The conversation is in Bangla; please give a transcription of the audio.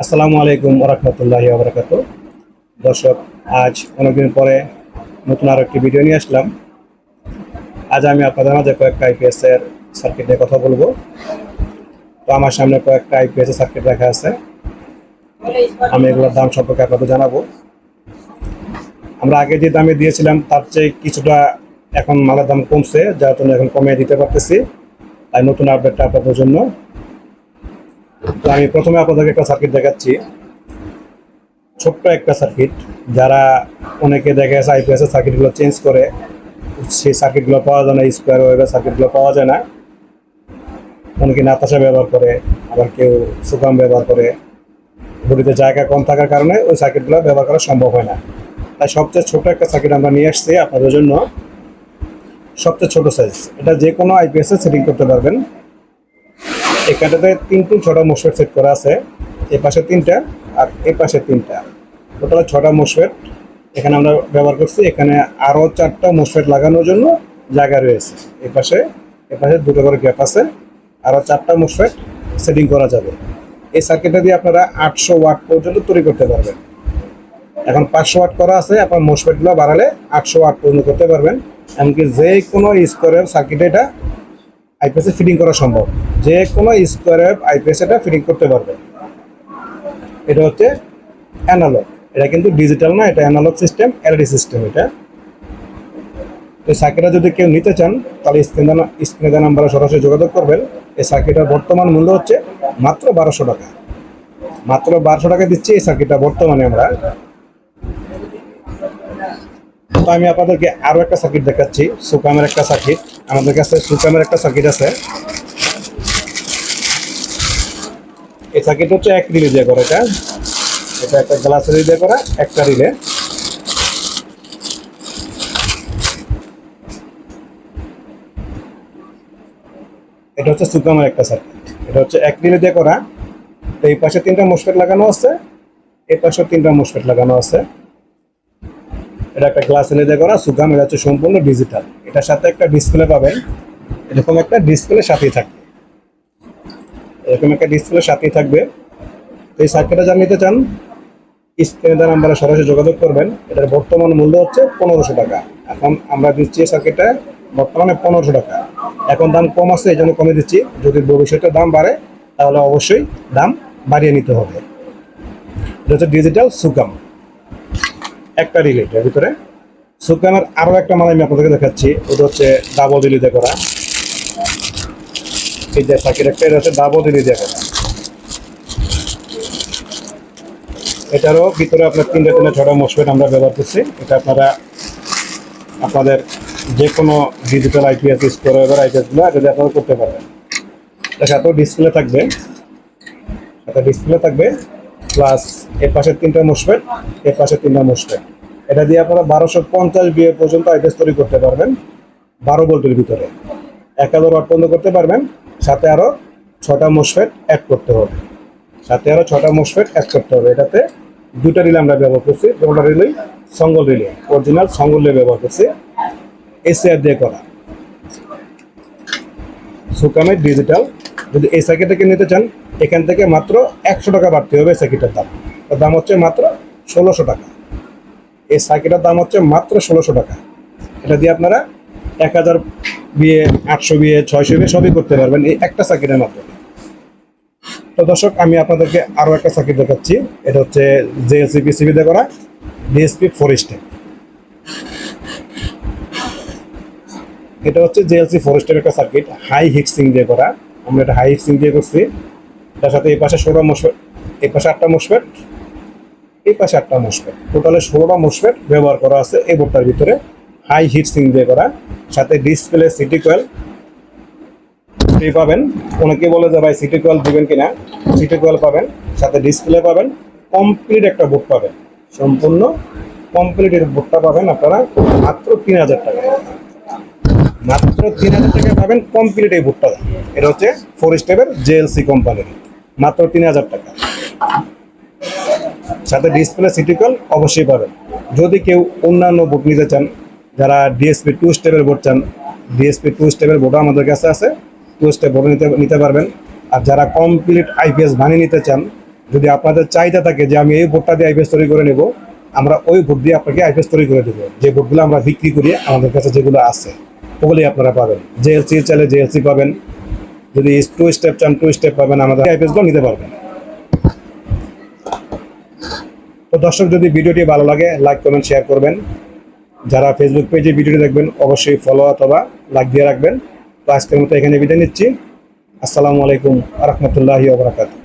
আসসালামু আলাইকুম ওরহমতুল্লাহি আবরাকাত দর্শক, আজ অনেকদিন পরে নতুন আরও একটি ভিডিও নিয়ে আসলাম। আজ আমি আপনাদের মাঝে কয়েকটা আইপিএস এর সার্কিট নিয়ে কথা বলব। তো আমার সামনে কয়েকটা আইপিএস এর সার্কিট রাখা আছে। আমি এগুলোর দাম সম্পর্কে আপনাদের জানাব। আমরা আগে যে দামে দিয়েছিলাম, তার চেয়ে কিছুটা এখন মালের দাম কমছে, যার জন্য এখন কমিয়ে দিতে পারতেছি। তাই নতুন আপডেটটা আপনাদের জন্য তো আমি প্রথমে আপনাদেরকে একটা সার্কিট দেখাচ্ছি। ছোট্ট একটা সার্কিট যারা অনেকে দেখে আইপিএস এর সার্কিটগুলো চেঞ্জ করে, সেই সার্কিটগুলো পাওয়া যায় না স্কোয়ার ওয়েবের সার্কিটগুলো পাওয়া যায় না। অনেকে নাতাশা ব্যবহার করে, আবার কেউ সুকাম ব্যবহার করে। বডিতে জায়গা কম থাকার কারণে ওই সার্কিটগুলো ব্যবহার করা সম্ভব হয় না। তাই সবচেয়ে ছোট একটা সার্কিট আমরা নিয়ে আসছি আপনাদের জন্য। সবচেয়ে ছোট সাইজ এটা যে কোনো আইপিএস সেটিং করতে পারবেন। এখানটাতে তিনটি, ছটা মোসফেট সেট করা আছে। এ পাশে তিনটা আর এ পাশে তিনটা। টোটাল ছটা মোসফেট এখানে আমরা ব্যবহার করছি। এখানে আরও চারটা মোসফেট লাগানোর জন্য জায়গা রয়েছে। এ পাশে এ পাশে দুটো করে গ্যাপ আছে। আরও চারটা মোসফেট সেটিং করা যাবে। এই সার্কিটটা দিয়ে আপনারা আটশো ওয়াট পর্যন্ত তৈরি করতে পারবেন। এখন পাঁচশো ওয়াট করা আছে। আপনার মোসফেটগুলো বাড়ালে আটশো ওয়াট পর্যন্ত করতে পারবেন। এমনকি যে কোনো স্কোয়ারের সার্কিটে এটা আইপিএসে ফিটিং করা সম্ভব। যে কোনো স্কোয়ারে আইপিএস এটা ফিটিং করতে পারবে। এটা হচ্ছে অ্যানালগ এটা কিন্তু ডিজিটাল না, এটা অ্যানালগ সিস্টেম এলইডি সিস্টেম এটা। এই সার্কিটটা যদি কেউ নিতে চান, তাহলে স্ক্রিনে স্ক্রিনে দেওয়া নাম্বারে সরাসরি যোগাযোগ করবেন। এই সার্কিটের বর্তমান মূল্য হচ্ছে মাত্র বারোশো টাকা। মাত্র বারোশো টাকা দিচ্ছি এই সার্কিটটা বর্তমানে আমরা। তো আমি আপনাদেরকে আরও একটা সার্কিট দেখাচ্ছি। সুকামের একটা সার্কিট আমাদের কাছে সুকামের একটা সার্কিট আছে। এই সার্কিট হচ্ছে এক রিলে দিয়ে করা এটা। এটা একটা গ্লাস রিলে করা, একটা রিলে। এটা হচ্ছে সুকামের একটা সার্কিট এটা হচ্ছে এক রিলে দিয়ে করা। এই পাশে তিনটা মোসফেট লাগানো আছে। এই পাশে তিনটা মোসফেট লাগানো আছে। এটা একটা গ্লাস এনে করা, সুগাম, এটা হচ্ছে সম্পূর্ণ ডিজিটাল এটার সাথে একটা ডিসপ্লে পাবেন, এরকম একটা ডিসপ্লে সাথেই থাকবে। এরকম একটা ডিসপ্লে সাথেই থাকবে। তো এই সার্কিটটা যা নিতে চান স্ক্রিনে নাম্বারে সরাসরি যোগাযোগ করবেন। এটার বর্তমান মূল্য হচ্ছে পনেরোশো টাকা। এখন আমরা দিচ্ছি এই সার্কিটটা বর্তমানে পনেরোশো টাকা। এখন দাম কম আছে, এই জন্য কমে দিচ্ছি। যদি ভবিষ্যতে দাম বাড়ে, তাহলে অবশ্যই দাম বাড়িয়ে নিতে হবে। এটা হচ্ছে ডিজিটাল সুকাম একটা রিলেট এর ভিতরে। সুকামের আরও একটা মাল আমি আপনাদেরকে দেখাচ্ছি। ওটা হচ্ছে ডাবল দিলিতে করা। এই যে সার্কিট একটা, এটা হচ্ছে ডাবল দিলিতে করা। এটারও ভিতরে আপনার তিনটে তিনটে ছটা মসফেট আমরা ব্যবহার করছি। এটা আপনারা, আপনাদের যে কোনো ডিজিটাল আইপিএস স্টোর এবার আইপিএসগুলো দিয়ে আপনারা করতে পারবেন। সাথেও ডিসপ্লে থাকবে। সাথে ডিসপ্লে থাকবে। প্লাস এর পাশে তিনটা মুসফেট এর পাশে তিনটা মুসফেট এটা দিয়ে আপনারা বারোশো পঞ্চাশ বিয়ে পর্যন্ত আইপিএস তৈরি করতে পারবেন বারো ভোল্টের ভিতরে। এক হাজার ওয়াট পর্যন্ত করতে পারবেন, সাথে আরও ছটা মুসফেট অ্যাড করতে হবে। সাথে আরও ছটা মুসফেট অ্যাড করতে হবে। এটাতে দুটা রিলে আমরা ব্যবহার করছি দুটা রিলেই single relay original single relay ব্যবহার করছি এসিআর দিয়ে করা। সুকামের ডিজিটাল যদি এই সাইকেলটাকে নিতে চান এখান থেকে মাত্র একশো টাকা বাড়তে হবে সাইকেলটার দাম। তার দাম হচ্ছে মাত্র ষোলোশো টাকা। এই সাইকেলটার দাম হচ্ছে মাত্র ষোলোশো টাকা। এটা দিয়ে আপনারা এক হাজার বিয়ে, আটশো বিয়ে, ছয়শো বিয়ে সবই করতে পারবেন এই একটা সাইকেলের মাধ্যমে। তো দর্শক, আমি আপনাদেরকে আরও একটা সার্কিট দেখাচ্ছি। এটা হচ্ছে জেএসসি পিসিবি দিয়ে করা ডিএসপি ফোর স্টেপ। এটা হচ্ছে জেএলসি ফরেস্টের একটা সার্কিট, হাই হিক্সিং দিয়ে করা। আমরা এটা হাই হিক্সিং দিয়ে করছি। তার সাথে এই পাশে ষোলো মসফেট, এই পাশে আটটা মসফেট, এই পাশে আটটা মসফেট। টোটালে ষোলোটা মসফেট ব্যবহার করা আছে এই বোর্ডটার ভিতরে। হাই হিট সিং দিয়ে করা। সাথে ডিসপ্লে সিটি কোয়েল ফ্রি পাবেন। অনেকে বলে যে ভাই সিটি কোয়েল দিবেন কিনা? সিটি কোয়েল পাবেন। সাথে ডিসপ্লে পাবেন। কমপ্লিট একটা বুক পাবেন। সম্পূর্ণ কমপ্লিট এর বুকটা পাবেন আপনারা মাত্র তিন হাজার টাকা। মাত্র তিন হাজার টাকা পাবেন কমপ্লিট এই বুটটা এটা হচ্ছে ফোর স্টেপের জেএলসি কোম্পানির মাত্র তিন হাজার টাকা। সাথে ডিসপ্লে সিটি সিটিকল অবশ্যই পাবেন। যদি কেউ অন্যান্য বুট নিতে চান, যারা ডিএসপি টু স্টেপের বোর্ড চান ডিএসপি টু স্টেপের বোর্ডও আমাদের কাছে আছে টু স্টেপ বোর্ড নিতে নিতে পারবেন। আর যারা কমপ্লিট আইপিএস বানিয়ে নিতে চান, যদি আপনাদের চাহিদা থাকে যে আমি এই ভোটটা দিয়ে আইপিএস তৈরি করে নেব, আমরা ওই ভোট দিয়ে আপনাকে আইপিএস তৈরি করে দেবো। যে ভোটগুলো আমরা বিক্রি করি, আমাদের কাছে যেগুলো আছে ওগুলি আপনারা পাবেন। জেএলসি চাইলে জেএলসি পাবেন। যদি টু স্টেপ চান টু স্টেপ পাবেন, আমাদের আইপিএসগুলো নিতে পারবেন। তো দর্শক, যদি ভিডিওটি ভালো লাগে লাইক করবেন শেয়ার করবেন। যারা ফেসবুক পেজে ভিডিওটি দেখবেন, অবশ্যই ফলো অথবা লাইক দিয়ে রাখবেন। তো আজকের মতো এখানে বিদায় নিচ্ছি। আসসালামু আলাইকুম রহমতুল্লাহি ওবরাকাতু